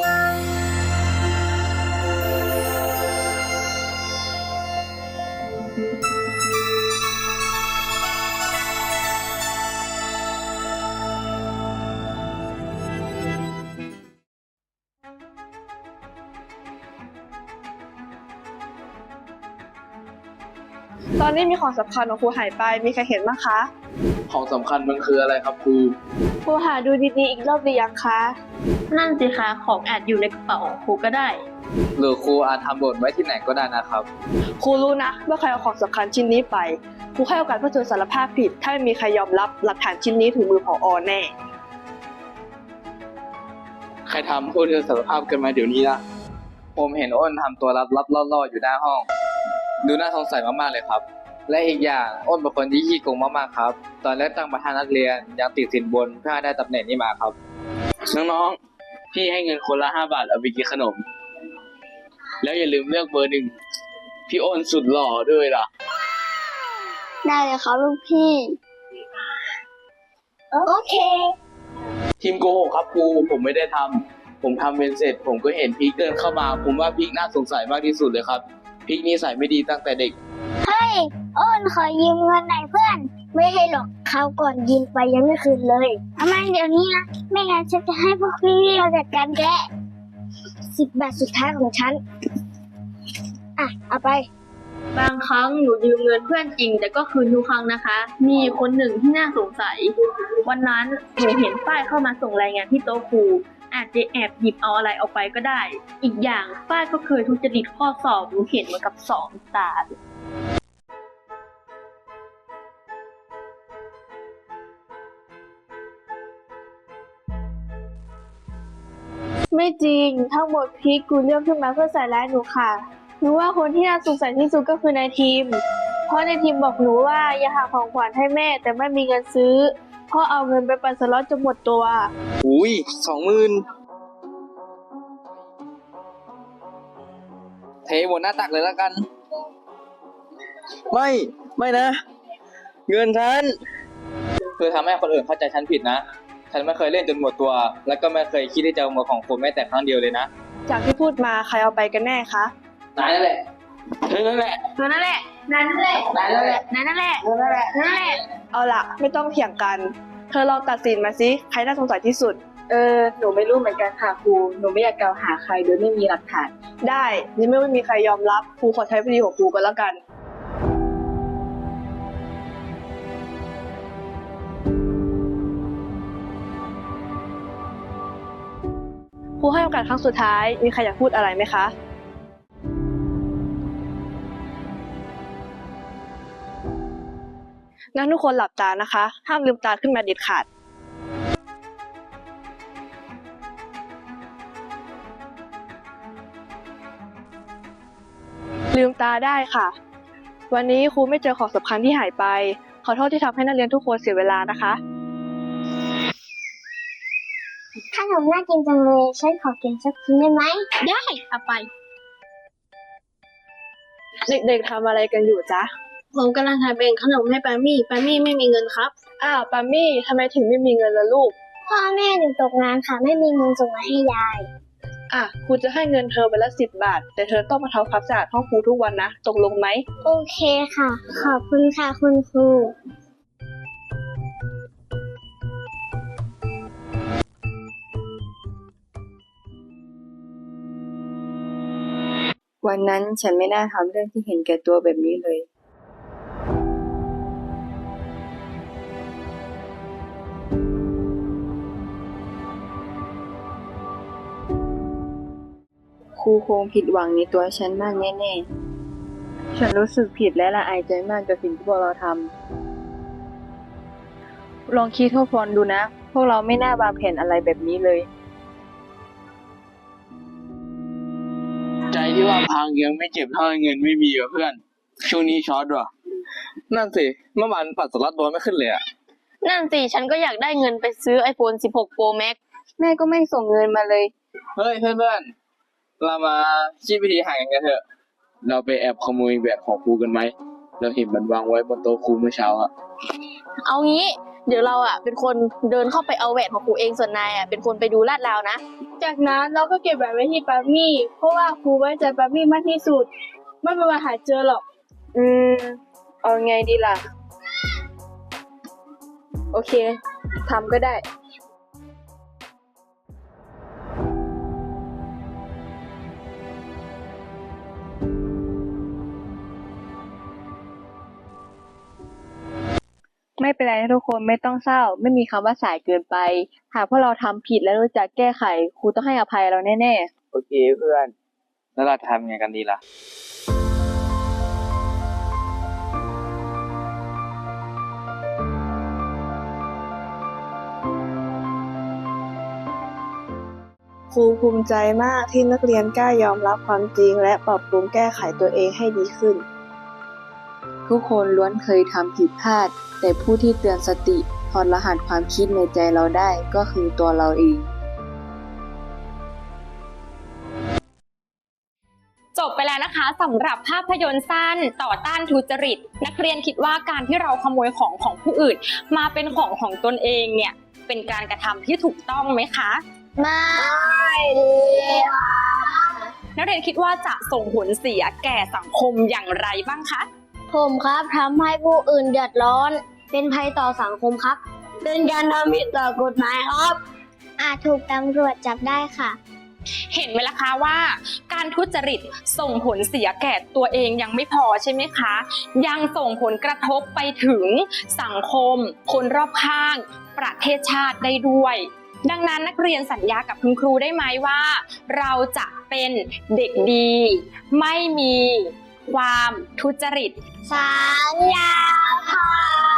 ตอนนี้มีของสำคัญของครูหายไป มีใครเห็นบ้างคะ ของสำคัญมันคืออะไรครับครู ครูหาดูดีๆอีกรอบหรือยังคะ นั่นสิคะของอาจอยู่ในกระเป๋าของครูก็ได้ หรือครูอาจทำหล่นไว้ที่ไหนก็ได้นะครับ ครูรู้นะว่าใครเอาของสำคัญชิ้นนี้ไป ครูให้โอกาสพวกเธอสารภาพผิด ถ้าไม่มีใครยอมรับหลักฐานชิ้นนี้ถึงมือผออแน่ ใครทำพวกเธอสารภาพกันมาเดี๋ยวนี้นะผมเห็นอ้นทำตัวลับลับๆล่อๆอยู่หน้าห้อง ดูน่าสงสัยมากๆเลยครับ และอีกอย่างอ้นเป็นคนที่ขี้โกงมากๆครับ ตอนเลือกตั้งประธานนักเรียนยังติดสินบนเพื่อให้ได้ตำแหน่งนี้มาครับ น้องๆ พี่ให้เงินคนละห้าบาทเอาไปกินขนม แล้วอย่าลืมเลือกเบอร์หนึ่ง พี่อ้นสุดหล่อด้วยล่ะ ได้เลยครับลูกพี่ โอเค ทีมโกหกครับครูผมไม่ได้ทำผมทำเป็นเสร็จ ผมก็เห็นพีคเดินเข้ามา ผมว่าพีคน่าสงสัยมากที่สุดเลยครับพีคนิสัยไม่ดีตั้งแต่เด็ก เฮ้ย อ้นขอยืมเงินหน่อยเพื่อน ไม่ให้หรอกคราวก่อนยืมไปยังไม่คืนเลยเอามาเดี๋ยวนี้นะ ไม่งั้นฉันจะให้พวกพี่เราจัดการแกสิบบาทสุดท้ายของฉัน อะ เอาไป บางครั้งหนูยืมเงินเพื่อนจริง แต่ก็คืนทุกครั้งนะคะ มีคนหนึ่งที่น่าสงสัย วันนั้นหนูเห็นป้ายเข้ามาส่งรายงานที่โต๊ะครูอาจจะแอบหยิบเอาอะไรออกไปก็ได้ อีกอย่างป้ายก็เคยทุจริตข้อสอบหนูเห็นมากับสองตา ไม่จริงทั้งหมดพีคกูเลือกขึ้นมาเพื่อใส่ร้ายหนูค่ะหนูว่าคนที่น่าสงสัยที่สุดก็คือนายทีม เพราะนายทีมบอกหนูว่าอย่าหาของขวัญให้แม่ แต่ไม่มีเงินซื้อเพราะเอาเงินไปปั่นสล็อตจนหมดตัว อุ้ยสองหมื่นเทหมดหน้าตักเลยแล้วกัน ไม่ไม่นะ เงินฉันเธอทำให้คนอื่นเข้าใจฉันผิดนะ ฉันไม่เคยเล่นจนหมดตัว แล้วก็ไม่เคยคิดที่จะเอาเงินของคุณแม้แต่ครั้งเดียวเลยนะ จากที่พูดมาใครเอาไปกันแน่คะ นายนั่นแหละเธอนั่นแหละตัวนั่นแหละนั่นแหละนายนั่นแหละนั่นแหละนั่นแหละนั่นแหละเอาล่ะไม่ต้องเถียงกัน เธอลองตัดสินมาสิใครน่าสงสัยที่สุด เออ หนูไม่รู้เหมือนกันค่ะครู หนูไม่อยากกล่าวหาใครโดยไม่มีหลักฐาน ได้นี่ไม่ไม่มีใครยอมรับครูขอใช้วิธีของครูก็แล้วกัน ครูให้โอกาสครั้งสุดท้าย มีใครอยากพูดอะไรไหมคะงั้นทุกคนหลับตานะคะ ห้ามลืมตาขึ้นมาเด็ดขาด ลืมตาได้ค่ะ วันนี้ครูไม่เจอของสำคัญที่หายไป ขอโทษที่ทำให้นักเรียนทุกคนเสียเวลานะคะ ขนมน่ากินจังเลย ฉันขอกินสักชิ้นได้ไหม ได้เอาไป เด็กๆทำอะไรกันอยู่จ๊ะ ผมกำลังทำเองขนมให้ปามี่ปามี่ไม่มีเงินครับ อ้าวปามี่ทำไมถึงไม่มีเงินละลูก พ่อแม่หนูตกงานค่ะ ไม่มีเงินส่งมาให้ยาย อะครูจะให้เงินเธอไปละสิบบาท แต่เธอต้องมาทำความสะอาดห้องครูทุกวันนะ ตกลงไหม โอเคค่ะ ขอบคุณค่ะคุณครู วันนั้นฉันไม่น่าทำเรื่องที่เห็นแก่ตัวแบบนี้เลยครูคงผิดหวังในตัวฉันมากแน่ๆ ฉันรู้สึกผิดและละอายใจมากกับสิ่งที่พวกเราทำ ลองคิดทบทวนดูนะ พวกเราไม่น่าวางแผนอะไรแบบนี้เลย ที่ว่าพังยังไม่เจ็บเท่าเงินไม่มีว่ะเพื่อน ช่วงนี้ช็อตว่ะ นั่นสิ เมื่อวานปัดสลัดตัวไม่ขึ้นเลยอะนั่นสิ ฉันก็อยากได้เงินไปซื้อ iPhone 16 Pro Max แม่ก็ไม่ส่งเงินมาเลย เฮ้ยเพื่อนๆเรามาคิดวิธีหาเงินกันเถอะ เราไปแอบขโมยแบบของครูกันไหม เราเห็นมันวางไว้บนโต๊ะครูเมื่อเช้าอะเอางี้ เดี๋ยวเราอะเป็นคนเดินเข้าไปเอาแหวนของครูเองส่วนนายอะเป็นคนไปดูลาดราวนะ จากนั้นเราก็เก็บแหวนไว้ที่ปามี่ เพราะว่าครูไว้ใจปามี่มากที่สุด ไม่มีวันหาเจอหรอก อืม เอาไงดีล่ะ โอเคทำก็ได้ ไม่เป็นไรนะทุกคนไม่ต้องเศร้า ไม่มีคำว่าสายเกินไป หากพวกเราทำผิดและรู้จักแก้ไขครูต้องให้อภัยเราแน่โอเคเพื่อน แล้วเราทำไงกันดีล่ะ ครูภูมิใจมากที่นักเรียนกล้ายอมรับความจริง และปรับปรุงแก้ไขตัวเองให้ดีขึ้นๆ ทุกคนล้วนเคยทำผิดพลาด แต่ผู้ที่เตือนสติถอดรหัสความคิดในใจเราได้ก็คือตัวเราเอง จบไปแล้วนะคะสำหรับภาพยนตร์สั้นต่อต้านทุจริต นักเรียนคิดว่าการที่เราขโมยของของผู้อื่น มาเป็นของของตนเองเนี่ย เป็นการกระทำที่ถูกต้องไหมคะ ไม่ดีค่ะนักเรียนคิดว่าจะส่งผลเสียแก่สังคมอย่างไรบ้างคะ ผมครับทำให้ผู้อื่นเดือดร้อน เป็นภัยต่อสังคมครับ เป็นการทำผิดต่อกฎหมายครับ อาจถูกตำรวจจับได้ค่ะ เห็นไหมล่ะคะว่า การทุจริตส่งผลเสียแก่ตัวเองยังไม่พอใช่ไหมคะ ยังส่งผลกระทบไปถึงสังคม คนรอบข้าง ประเทศชาติได้ด้วยดังนั้นนักเรียนสัญญากับคุณครูได้ไหมว่า เราจะเป็นเด็กดี ไม่มี ความทุจริต สัญญาค่ะ